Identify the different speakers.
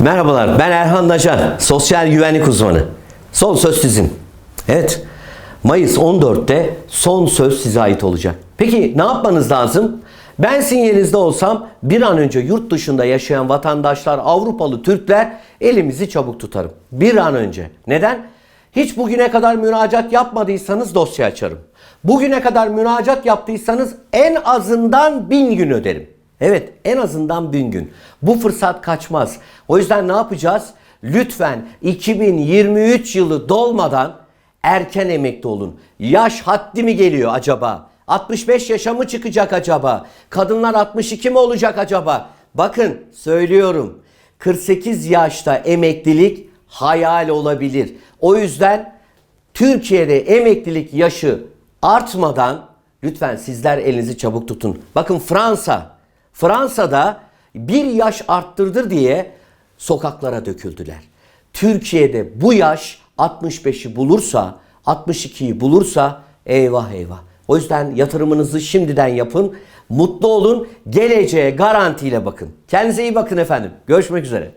Speaker 1: Merhabalar, ben Erhan Nacan, sosyal güvenlik uzmanı. Son söz sizin. Evet, Mayıs 14'te son söz size ait olacak. Peki ne yapmanız lazım? Ben sinyalinizde olsam bir an önce yurt dışında yaşayan vatandaşlar, Avrupalı Türkler elimizi çabuk tutarım. Bir an önce. Neden? Hiç bugüne kadar müracaat yapmadıysanız dosya açarım. Bugüne kadar müracaat yaptıysanız en azından bin gün öderim. Evet en azından bin gün. Bu fırsat kaçmaz. O yüzden ne yapacağız? Lütfen 2023 yılı dolmadan erken emekli olun. Yaş haddi mi geliyor acaba? 65 yaşa mı çıkacak acaba? Kadınlar 62 mi olacak acaba? Bakın söylüyorum. 48 yaşta emeklilik hayal olabilir. O yüzden Türkiye'de emeklilik yaşı artmadan lütfen sizler elinizi çabuk tutun. Bakın Fransa, Fransa'da bir yaş arttırdır diye sokaklara döküldüler. Türkiye'de bu yaş 65'i bulursa, 62'yi bulursa eyvah eyvah. O yüzden yatırımınızı şimdiden yapın. Mutlu olun. Geleceğe garantiyle bakın. Kendinize iyi bakın efendim. Görüşmek üzere.